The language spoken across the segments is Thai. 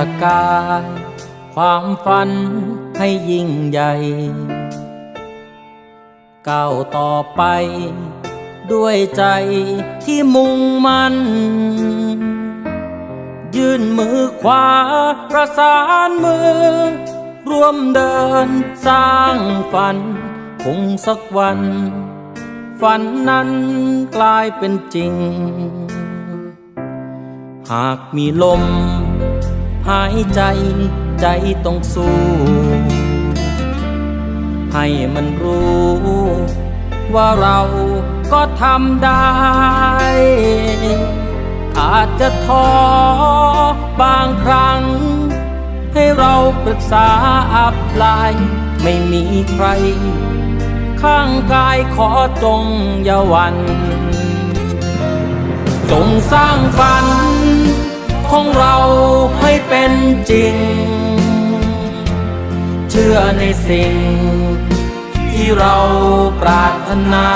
ประกายความฝันให้ยิ่งใหญ่ ก้าวต่อไป ด้วยใจที่มุ่งมันยื่นมือขวาประสานมือ ร่วมเดินสร้างฝัน คงสักวัน ฝันนั้นกลายเป็นจริง หากมีลม หายใจใจต้องสู้ ให้มันรู้ ว่าเราก็ทำได้ อาจจะท้อบางครั้ง ให้เราปรึกษาอับลายไม่มีใคร ข้างกายขอจงอย่าวัน จงสร้างฝัน ของเราให้เป็นจริง เชื่อในสิ่ง ที่เราปรารถนา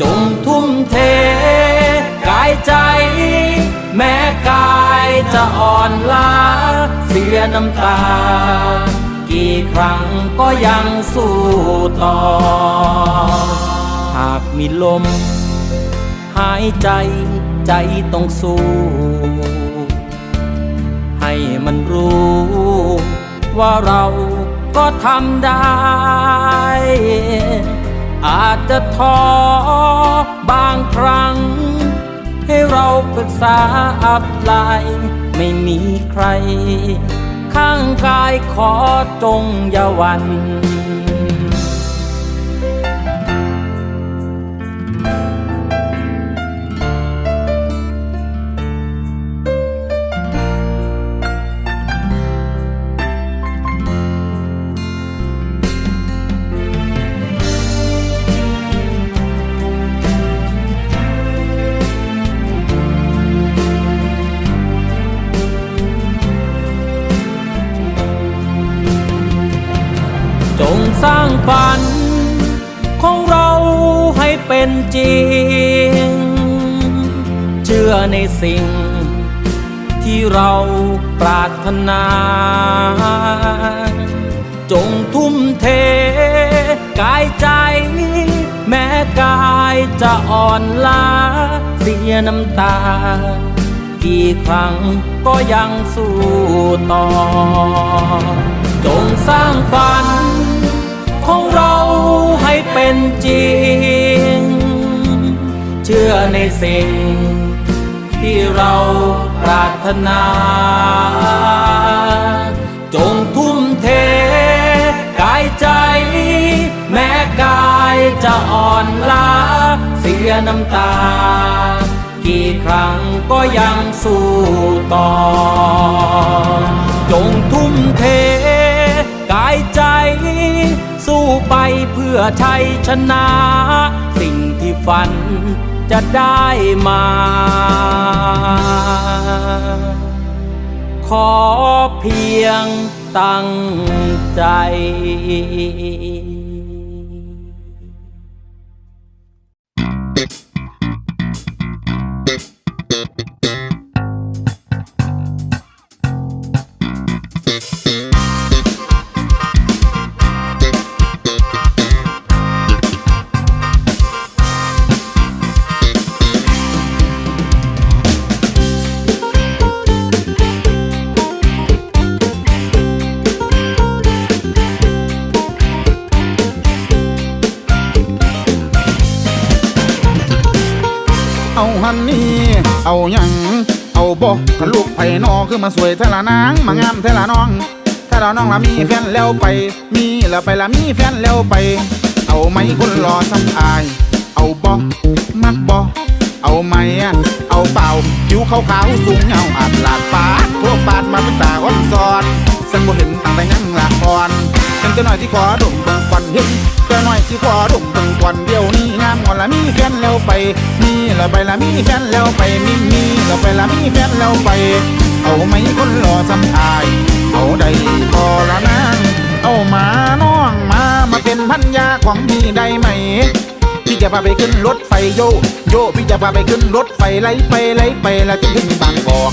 จงทุ่มเท กายใจ แม้กายจะอ่อนล้า เสียน้ำตา กี่ครั้งก็ยังสู้ต่อ หากมีลม หายใจ ใจต้องสู้ ให้มันรู้ ว่าเราก็ทำได้ อาจจะท้อบางครั้ง ให้เราปรึกษาอับลายไม่มีใคร ข้างกายขอจงอย่าหวัน ในสิ่ง ที่เราปรารถนา จงทุ่มเท กายใจ แม้กายจะอ่อนล้าเสียน้ำตา กี่ครั้งก็ยังสู้ต่อ จงสร้างฝัน ของเราให้เป็นจริง เชื่อในสิ่ง ที่เราปรารถนา จงทุ่มเท กายใจ แม้กายจะอ่อนล้าเสียน้ำตา กี่ครั้งก็ยังสู้ต่อ จงทุ่มเท กายใจ สู้ไปเพื่อชัยชนะ สิ่งที่ฝัน จะได้มา ขอเพียงตั้งใจ เอาหันนี่เอาหยัง เอาบอกกันลูกไผ่นอคือมาสวยเทละนาง มางามเทละน้องเทละน้องละมีแฟนแล้วไป มีแล้วไปละมีแฟนแล้วไป เอาไหมคนรอซ้ำอาย เอาบอกมักบอกเอาไหมอะเอาเปล่าผิวขาวขาวๆสูงเงาอาบลาดปาดพวกปาดมาเป็นตาอ่อนซอนสันบ่เห็นต่างแต่ยังละอ่อนเป็นตัวหน่อยที่ขอดมเบิ่งก่อนเห็นตัวหน่อยที่ขอดมเบิ่งก่อนเแล้วไป มีแล้วไปละมีแฟนแล้วไปมีมีแล้วไปละมีแฟนแล้วไป เอาไหมคนรอสำอาย เอาได้พอละนางเอามาน้องมามาเป็นพันยาของพี่ได้ไหมพี่จะพาไปขึ้นรถไฟโยโยพี่จะพาไปขึ้นรถไฟไล่ไปไล่ไปแล้วจะขึ้นบางกอก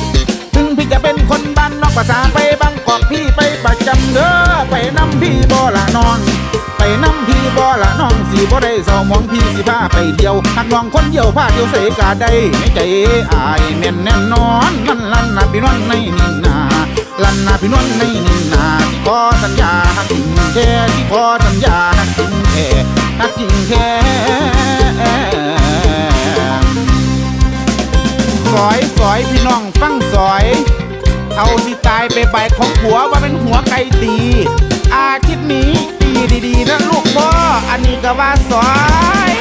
จะเป็นคนบ้านนอกภาษาไปบางกอกพี่ไปประจำเด้อไปนำพี่บ่ละน้อง ไปนำพี่บ่ละน้องสีบ่ได้เศร้ามองพี่สิพาไปเที่ยวหักน้องคนเดียวพาเที่ยวเสกาได้ในใจอายแน่นแน่นอนมันลั่นนะพี่นวลในนินนาลั่นนะพี่นวลในนินนาที่ขอสัญญาหักจริงแท้ที่ขอสัญญาหักจริงแท้หักจริงแท้ อยสอยพี่น้องฟังสอย เอาสิตายไปใบของผัวว่าเป็นหัวไก่ตี อาทิตย์นี้ดีดีๆนะลูกพ่ออันนี้ก็ว่าสอย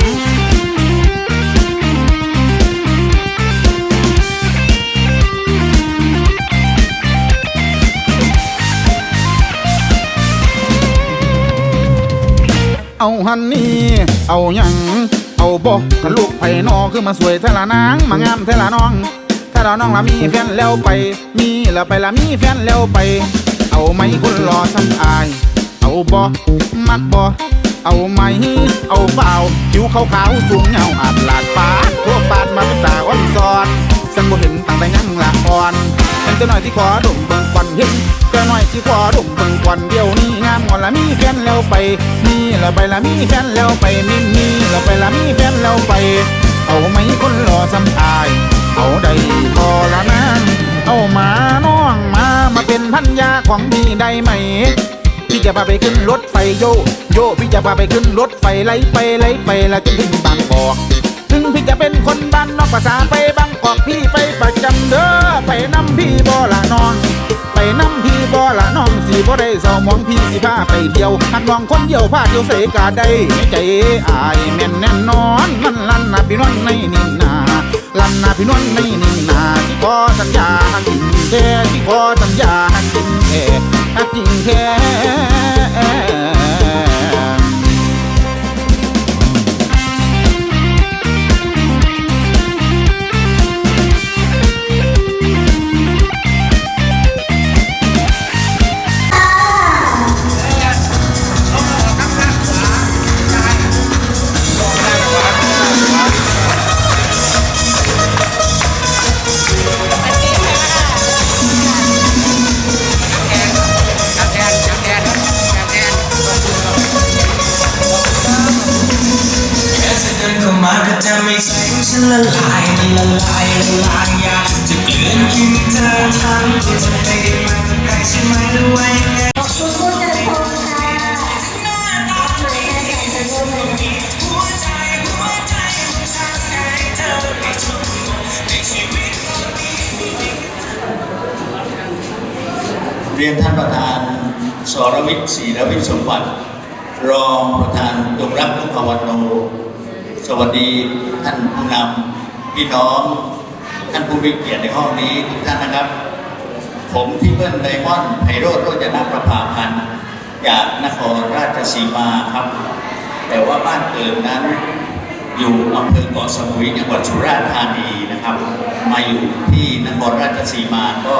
เอาฮันนี่ เอายัง เอาบอกทะลูกไผ่นอคือมาสวยเทละนางมางามเทละน้อง ถ้าเราน้องละมีแฟนแล้วไป มีแล้วไปละมีแฟนแล้วไป เอาไหมคนรอซ้ำอาย เอาบอมักบอเอาไหม เอาเปล่าผิวขาวๆสูงเงาอาบลาดปาดทั่วปาดมาเป็นตาอ้อนสอน สังบ่เห็นตั้งแต่ยังละอ่อนเป็นตัวหน่อยที่ขอดมเบิ่งควันเห็นตัวหน่อยที่ขอดมเบิ่งควันเดียวนี้งามงอนละมีแฟนแล้วไปมีแล้วไปละมีแฟนแล้วไปมีมีแล้วไปละมีแฟนแล้วไป เอาไหมคนรอซ้ำอาย เอาได้พอละนะเอามาน้องมามาเป็นพันยาของพี่ได้ไหมพี่จะพาไปขึ้นรถไฟโยโยพี่จะพาไปขึ้นรถไฟไล่ไปไล่ไปแล้วจนถึงบางกอกถึงพี่จะเป็นคนบ้านนอกภาษาไปำเด้อไปนำพี่บ่ละน้อง ไปนำพี่บ่ละน้องสีบ่ได้เศร้ามองพี่สิพาไปเที่ยวหักน้องคนเดียวพาเที่ยวเสกาได้ในใจอายแม่นแน่นอน มันลั่นนะพี่นวลในนินนาลั่นนะพี่นวลในนินนาที่ขอสัญญาหักจริงแท้ที่ขอสัญญาหักจริงแท้หักจริงแท้ วิทย์ศรีรวิทย์สมบัติ รองประธานดงรักทุกขวันโน สวัสดีท่านผู้นำพี่น้อง ท่านผู้มีเกียรติในห้องนี้ทุกท่านนะครับ ผมที่เบิ้ลไดมอนด์ไพโรจน์โรจนประภาพันธ์จากนครราชสีมาครับ แต่ว่าบ้านเกิดนั้นอยู่อำเภอเกาะสมุยจังหวัดสุราษฎร์ธานีนะครับ มาอยู่ที่นครราชสีมาก็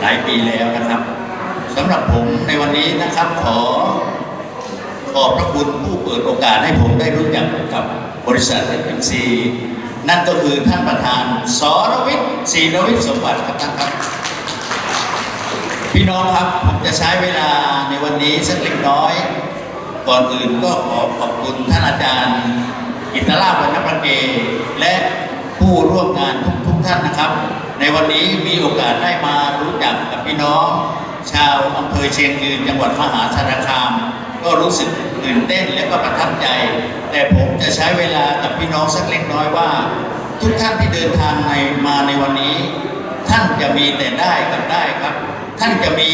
หลายปีแล้วนะครับ สำหรับผมในวันนี้นะครับขอขอบพระคุณผู้เปิดโอกาสให้ผมได้รู้จักกับบริษัท FMC นั่นก็คือท่านประธานสรวิทย์ศรีรวิทย์สมบัติครับท่านครับ พี่น้องครับผมจะใช้เวลาในวันนี้สักเล็กน้อย ก่อนอื่นก็ขอขอบคุณท่านอาจารย์ อิตราวันนประเก และผู้ร่วมงานทุกๆท่านนะครับ ในวันนี้มีโอกาสได้มารู้จักกับพี่น้อง ชาวอำเภอเชียงยืนจังหวัดมหาสารคาม ก็รู้สึกตื่นเต้นและก็ประทับใจ แต่ผมจะใช้เวลากับพี่น้องสักเล็กน้อยว่า ทุกท่านที่เดินทางในมาในวันนี้ ท่านจะมีแต่ได้กับได้ครับ ท่านจะมี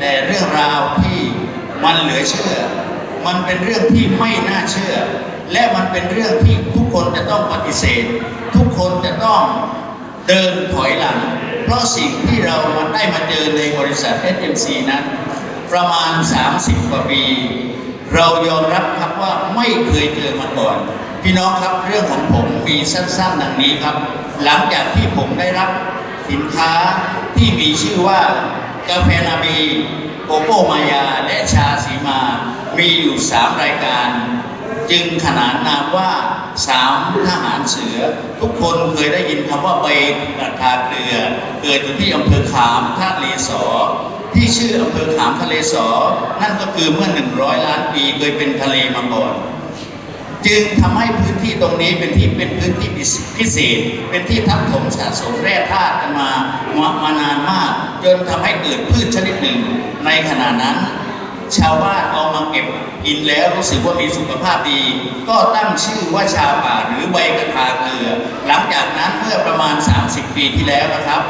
แต่เรื่องราวที่มันเหลือเชื่อ มันเป็นเรื่องที่ไม่น่าเชื่อ และมันเป็นเรื่องที่ทุกคนจะต้องปฏิเสธ ทุกคนจะต้องเดินถอยหลัง ราะสิ่งที่เราได้มาเจอในบริษัท SMC นั้น ประมาณ 30 กว่าปี เรายอมรับครับว่าไม่เคยเจอมาก่อน พี่น้องครับเรื่องของผมมีสั้นๆดังนี้ครับ หลังจากที่ผมได้รับสินค้าที่มีชื่อว่ากาแฟนาบีโกโก้มายาและชาสีมา มีอยู่ 3 รายการ จึงขนานนามว่า สามทหารเสือ ทุกคนเคยได้ยินคำว่าใบกระทาเกลือ เกิดอยู่ที่อำเภอขามท่าเลสอที่ชื่ออำเภอขามทะเลสอ นั่นก็คือเมื่อ100ล้านปีเคยเป็นทะเลมาก่อนจึงทำให้พื้นที่ตรงนี้เป็นที่เป็นพื้นที่พิเศษ เป็นที่ทับถมสะสมแร่ธาตุกันมามามานานมาก จนทำให้เกิดพืชชนิดหนึ่งในขณะนั้น ชาวบ้านเอามาเก็บกินแล้วรู้สึกว่ามีสุขภาพดี ก็ตั้งชื่อว่าชาป่าหรือใบกระทาเกลือ หลังจากนั้นเมื่อประมาณ 30 ปีที่แล้วนะครับ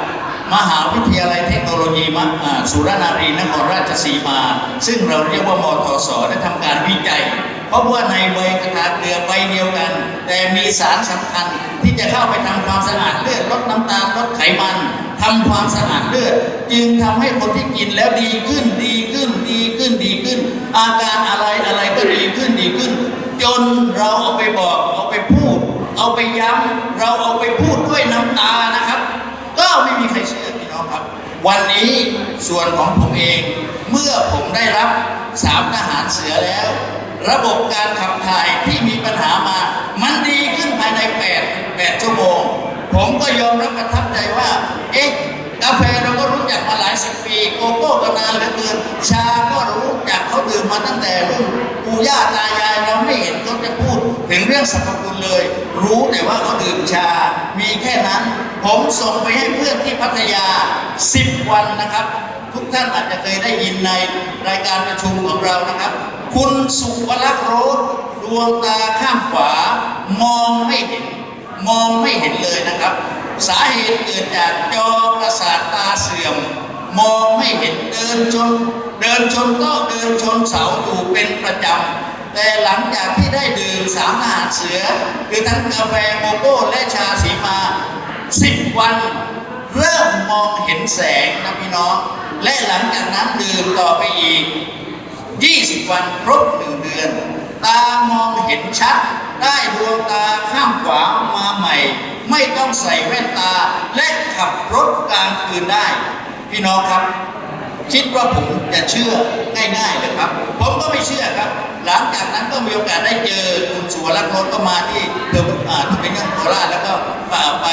มหาวิทยาลัยเทคโนโลยีมะอ่าสุรนารีนครราชสีมา ซึ่งเราเรียกว่ามทสได้ทำการวิจัยเพราะว่าในใบกระทาเกลือใบเดียวกัน แต่มีสารสำคัญที่จะเข้าไปทำความสะอาดเลือดลดน้ำตาลลดไขมัน ทำความสะอาดเลือด จึงทำให้คนที่กินแล้วดีขึ้นดีขึ้นดีขึ้นดีขึ้น อาการอะไรอะไรก็ดีขึ้นดีขึ้น จนเราเอาไปบอกเอาไปพูด เอาไปย้ำเราเอาไปพูดด้วยน้ำตานะครับ ก็ไม่มีใครเชื่อพี่น้องครับ วันนี้ส่วนของผมเอง เมื่อผมได้รับสามทหารเสือแล้ว ระบบการขับถ่ายที่มีปัญหามา มันดีขึ้นภายใน8 8ชั่วโมง ผมก็ยอมรับประทับใจว่าเอ๊ะ กาแฟเราก็รู้จักมาหลายสิบปี โกโก้ก็นานเหลือเกินชาก็รู้จักเขาดื่มมาตั้งแต่รุ่นปู่ย่าตายายเราไม่เห็นเขาจะพูด ถึงเรื่องสรรพคุณเลย รู้แต่ว่าเขาดื่มชา มีแค่นั้น ผมส่งไปให้เพื่อนที่พัทยา 10 วันนะครับ ทุกท่านอาจจะเคยได้ยินในรายการประชุมของเรานะครับ คุณสุวรักษ์โรสดวงตาข้างขวามองไม่เห็น มองไม่เห็นเลยนะครับ สาเหตุเกิดจากจอประสาทตาเสื่อม มองไม่เห็นเดินชน เดินชนโต๊ะเดินชนเสาอยู่เป็นประจำ แต่หลังจากที่ได้ดื่มสามอาหารเสือ คือทั้งกาแฟโกโก้และชาสีมาสิบวัน เริ่มมองเห็นแสงนะพี่น้อง และหลังจากนั้นดื่มต่อไปอีก 20 วันครบหนึ่งเดือน ตามองเห็นชัด ได้ดวงตาข้ามขวามาใหม่ ไม่ต้องใส่แว่นตา และขับรถกลางคืนได้ พี่น้องครับ คิดว่าผมจะเชื่อง่ายๆเลยครับ ผมก็ไม่เชื่อครับ หลังจากนั้นก็มีโอกาสได้เจอคุณสุวรรณรถก็มาที่เทอร์อ่าที่เป็นเรื่องโคราชแล้วก็ไป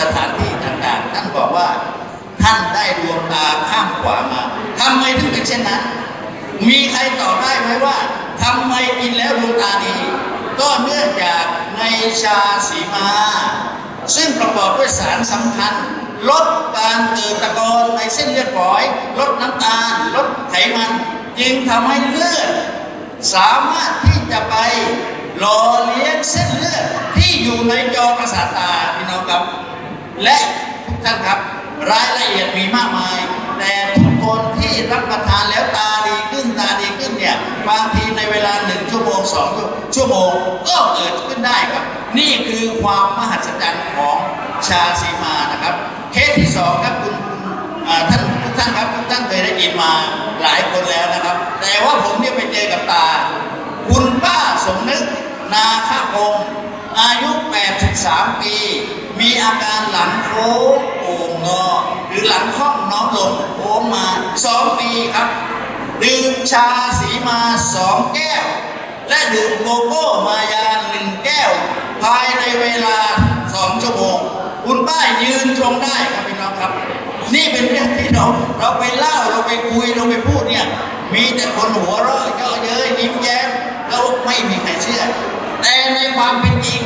สถานที่ต่างๆ ท่านบอกว่าท่านได้ดวงตาข้ามขวามาทำไมถึงเป็นเช่นนั้น มีใครตอบได้ไหมว่าทำไมกินแล้วดวงตาดี ก็เนื่องจาก ในชาสีมา ซึ่งประกอบด้วยสารสำคัญ ลดการเกิดตะกอนในเส้นเลือดฝอย ลดน้ำตาล ลดไขมัน จึงทำให้เลือด สามารถที่จะไปหล่อเลี้ยงเส้นเลือดที่อยู่ในจอประสาทตาพี่น้องครับ และท่านครับรายละเอียดมีมากมายแต่ทุก ที่รับประทานแล้วตาดีขึ้นตาดีขึ้นเนี่ยบางทีในเวลาหนึ่งชั่วโมงสองชั่วโมงก็เกิดขึ้นได้ครับ นี่คือความมหัศจรรย์ของชาสีมานะครับ เคสที่สองครับคุณท่านทุกท่านครับทุกท่านเคยได้ยินมาหลายคนแล้วนะครับ แต่ว่าผมเนี่ยไปเจอกับตา คุณป้าสมนึกนาคพงอายุ 83 ปี มีอาการหลังโค้ง งอ หรือหลังค่อมน้อมลงโค้งมา2ปีครับดื่มชาสีมา2แก้ว และดื่มโกโก้มายาหนึ่งแก้ว ภายในเวลา2ชั่วโมง คุณป้ายืนตรงได้ครับพี่น้องครับ นี่เป็นเรื่องที่เราเราไปเล่าเราไปคุยเราไปพูดเนี่ยมีแต่คนหัวเราะเยาะเย้ยยิ้มแย้มแล้วไม่มีใครเชื่อ แต่ในความเป็นจริง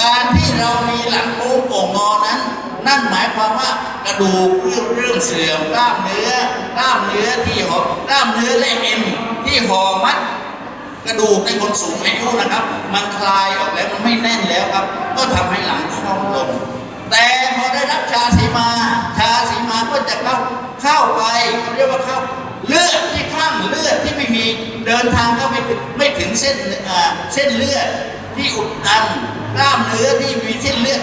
การที่เรามีหลังโค้งโก่งงอนั้น นั่นหมายความว่ากระดูกเรื่องเรื่องเสื่อมกล้ามเนื้อกล้ามเนื้อที่ห่อกล้ามเนื้อและเอ็นที่ห่อมัด กระดูกในคนสูงอายุนะครับ มันคลายออกแล้วมันไม่แน่นแล้วครับ ก็ทำให้หลังคล่อมลงแต่พอได้รับชาสีมาชาสีมาก็จะเข้าเข้าไปเขาเรียกว่าเข้าเลือดที่ข้างเลือดที่ไม่มีเดินทางเข้าไม่ไม่ถึงเส้นเส้นเลือดที่อุดตันกล้ามเนื้อที่มีเส้นเลือด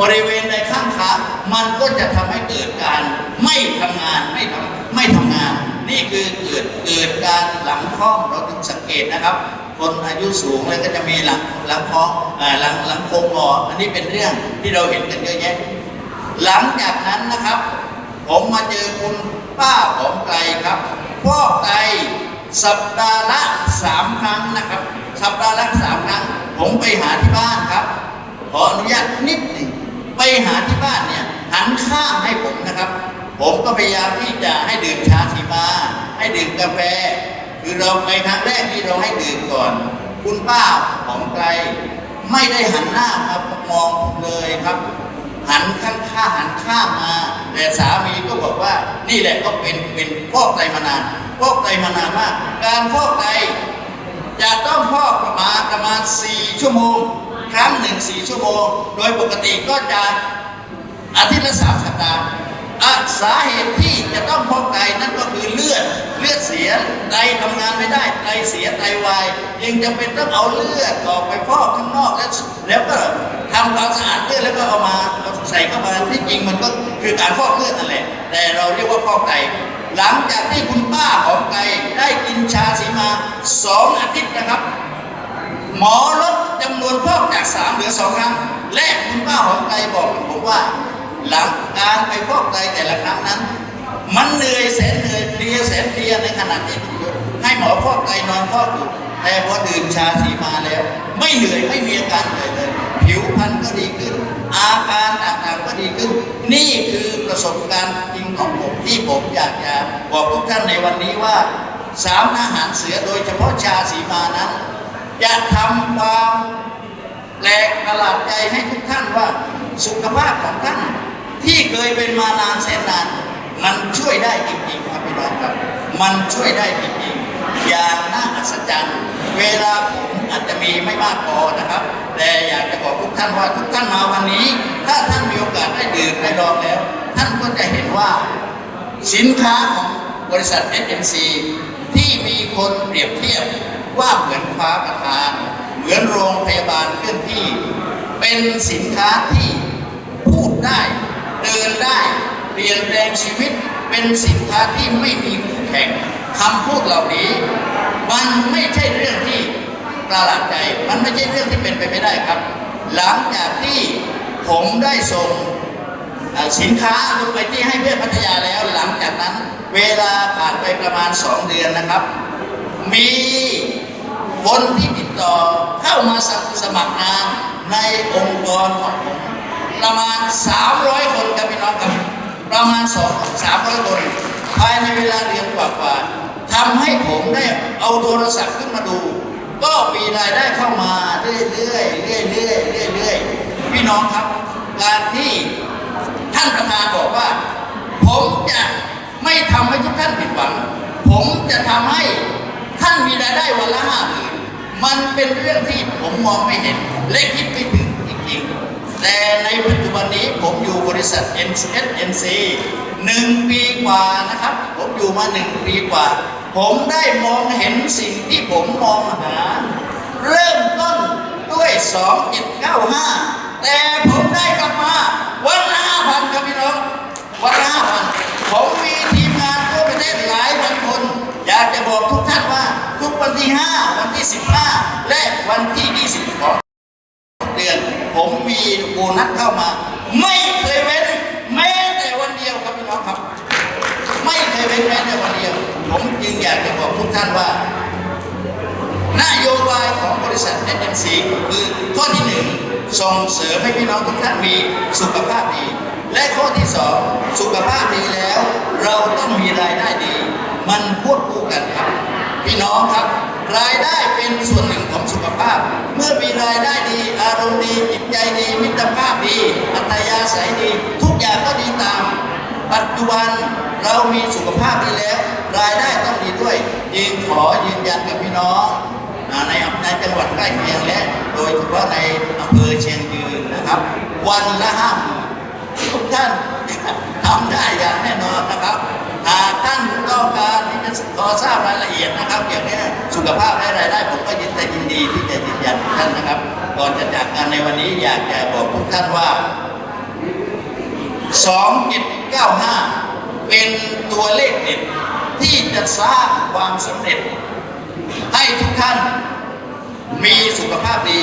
บริเวณในข้างขา มันก็จะทำให้เกิดการไม่ทำงานไม่ทำไม่ทำงาน นี่คือเกิดเกิดการหลังคล่อมเราถึงสังเกตนะครับ คนอายุสูงแล้วก็จะมีหลังหลังคล้องหลังหลังโค้งงออันนี้เป็นเรื่องที่เราเห็นกันเยอะแยะ หลังจากนั้นนะครับ ผมมาเจอคุณป้าหอมไกลครับฟอกไตสัปดาห์ละสามครั้งนะครับ สัปดาห์ละสามครั้ง ผมไปหาที่บ้านครับ ขออนุญาตนิดหนึ่ง ไปหาที่บ้านเนี่ยหันข้างให้ผมนะครับ ผมก็พยายามที่จะให้ดื่มชาสีมาให้ดื่มกาแฟ คือเราไปครั้งแรกที่เราให้ดื่มก่อน คุณป้าของไกล ไม่ได้หันหน้ามามองผมเลยครับ หันข้างข้าหันข้ามา แต่สามีก็บอกว่านี่แหละก็เป็นเป็นฟอกไตมานานฟอกไตมานานมาก การฟอกไตจะต้องฟอกประมาณประมาณ4ชั่วโมง ครั้งหนึ่ง4ชั่วโมง โดยปกติก็จะอาทิตย์ละสามสัปดาห์สาเหตุที่จะต้องฟอกไตนั่นก็คือเลือดเลือดเสียไตทำงานไม่ได้ไตเสียไตวายยังจำเป็นต้องเอาเลือดออกไปฟอกข้างนอกแล้วแล้วก็ทำความสะอาดเลือดแล้วก็เอามาเอาใส่เข้ามาที่จริงมันก็คือการฟอกเลือดนั่นแหละแต่เราเรียกว่าฟอกไตหลังจากที่คุณป้าของไตได้กินชาสีมาสองอาทิตย์นะครับ หมอลด จำนวนพอกจากสามเหลือสองครั้ง และคุณป้าของไตบอกผมว่า หลังการไปฟอกไตแต่ละครั้งนั้น มันเหนื่อยแสนเหนื่อยเพลียแสนเพลียในขณะที่ให้หมอฟอกไตนอนฟอกอยู่แต่พอดื่มชาสีมาแล้ว ไม่เหนื่อยไม่มีอาการเหนื่อยเลย ผิวพรรณก็ดีขึ้น อาการต่างๆก็ดีขึ้น นี่คือประสบการณ์จริงของผมที่ผมอยากจะบอกทุกท่านในวันนี้ว่าสามอาหารเสือโดยเฉพาะชาสีมานั้น จะทำความแปลกประหลาดใจให้ทุกท่านว่าสุขภาพของท่านที่เคยเป็นมานานแสนนาน มันช่วยได้จริงๆครับพี่น้องครับ มันช่วยได้จริงๆอย่างน่าอัศจรรย์ เวลาผมอาจจะมีไม่มากพอนะครับ แต่อยากจะบอกทุกท่านว่าทุกท่านมาวันนี้ ถ้าท่านมีโอกาสได้ดื่มได้ลองแล้ว ท่านก็จะเห็นว่าสินค้าของบริษัท SMC ที่มีคนเปรียบเทียบ ว่าเหมือนฟ้าประทาน เหมือนโรงพยาบาลเคลื่อนที่ เป็นสินค้าที่พูดได้ เดินได้เปลี่ยนแปลงชีวิต เป็นสินค้าที่ไม่มีคู่แข่งคำพูดเหล่านี้ มันไม่ใช่เรื่องที่ประหลาดใจ มันไม่ใช่เรื่องที่เป็นไปไม่ได้ครับ หลังจากที่ผมได้ส่งสินค้าลงไปที่ให้เพื่อนพัทยาแล้ว หลังจากนั้น เวลาผ่านไปประมาณ 2 เดือนนะครับ มี คนที่ติดต่อเข้ามาสสมัครงานในองค์กรของผมประมาณ 300 คนครับพี่น้องครับ ประมาณ 2 300 คน ภายในเวลาเดือนกว่าๆทำให้ผมได้เอาโทรศัพท์ขึ้นมาดู ก็มีรายได้เข้ามาเรื่อยๆเรื่อยๆเรื่อยๆเรื่อยๆพี่น้องครับ การที่านประธานบอกว่า ผมจะไม่ทำให้ทุกท่านผิดหวัง ผมจะทำให้ท่านมีรายได้วันละห้าหมื่น มันเป็นเรื่องที่ผมมองไม่เห็น และคิดไม่ถึงจริงๆ แต่ในปัจจุบันนี้ผมอยู่บริษัท NSNC หนึ่งปีกว่านะครับ ผมอยู่มาหนึ่งปีกว่า ผมได้มองเห็นสิ่งที่ผมมองหา เริ่มต้นด้วย 2795 แต่ผมได้กลับมาวันละ5,000ครับพี่น้องวันละ5,000ผมมีทีมงานทั่วประเทศหลายพันคน อยากจะบอกทุกท่านว่า ทุกวันที่ 5 วันที่ 15 และวันที่ 20ของเดือน ผมมีโบนัสเข้ามา ไม่เคยเว้นแม้แต่วันเดียวครับพี่น้องครับ ไม่เคยเว้นแม้แต่วันเดียว ผมจึงอยากจะบอกทุกท่านว่านโยบายของบริษัท SMC คือข้อที่หนึ่งส่งเสริมให้พี่น้องทุกท่านมีสุขภาพดี และข้อที่สองสุขภาพดีแล้ว เราต้องมีรายได้ดี มันควบคู่กันครับ พี่น้องครับ รายได้เป็นส่วนหนึ่งของสุขภาพ เมื่อมีรายได้ดี อารมณ์ดีจิตใจดี มิตรภาพดี อัตยาศัยดี ทุกอย่างก็ดีตาม ปัจจุบันเรามีสุขภาพดีแล้ว รายได้ต้องดีด้วยจึงขอยืนยันกับพี่น้องในอำในจังหวัดใกล้เคียงและ โดยเฉพาะในอำเภอเชียงยืนนะครับ วันละห้ามทุกท่านทำได้อย่างแน่นอนนะครับ หากท่านต้องการที่จะขอทราบรายละเอียดนะครับเกี่ยวกับสุขภาพและรายได้ผมก็ยินดียินดีที่จะยืนยันท่านนะครับ ก่อนจะจากกันในวันนี้อยากจะบอกทุกท่านว่า 2795 เป็นตัวเลขเด็ดที่จะสร้างความสำเร็จ ให้ทุกท่านมีสุขภาพดี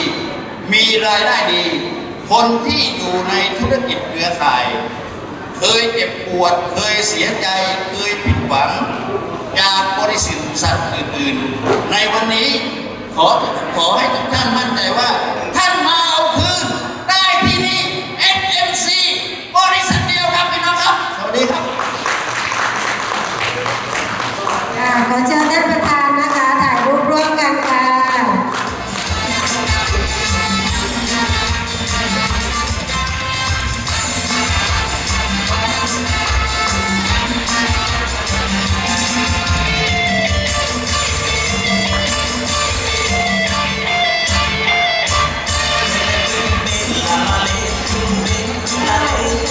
มีรายได้ดี คนที่อยู่ในธุรกิจเครือข่าย เคยเจ็บปวด เคยเสียใจ เคยผิดหวัง จากบริษัทสัตว์อื่นๆ ในวันนี้ขอขอให้ทุกท่านมั่นใจว่าท่าน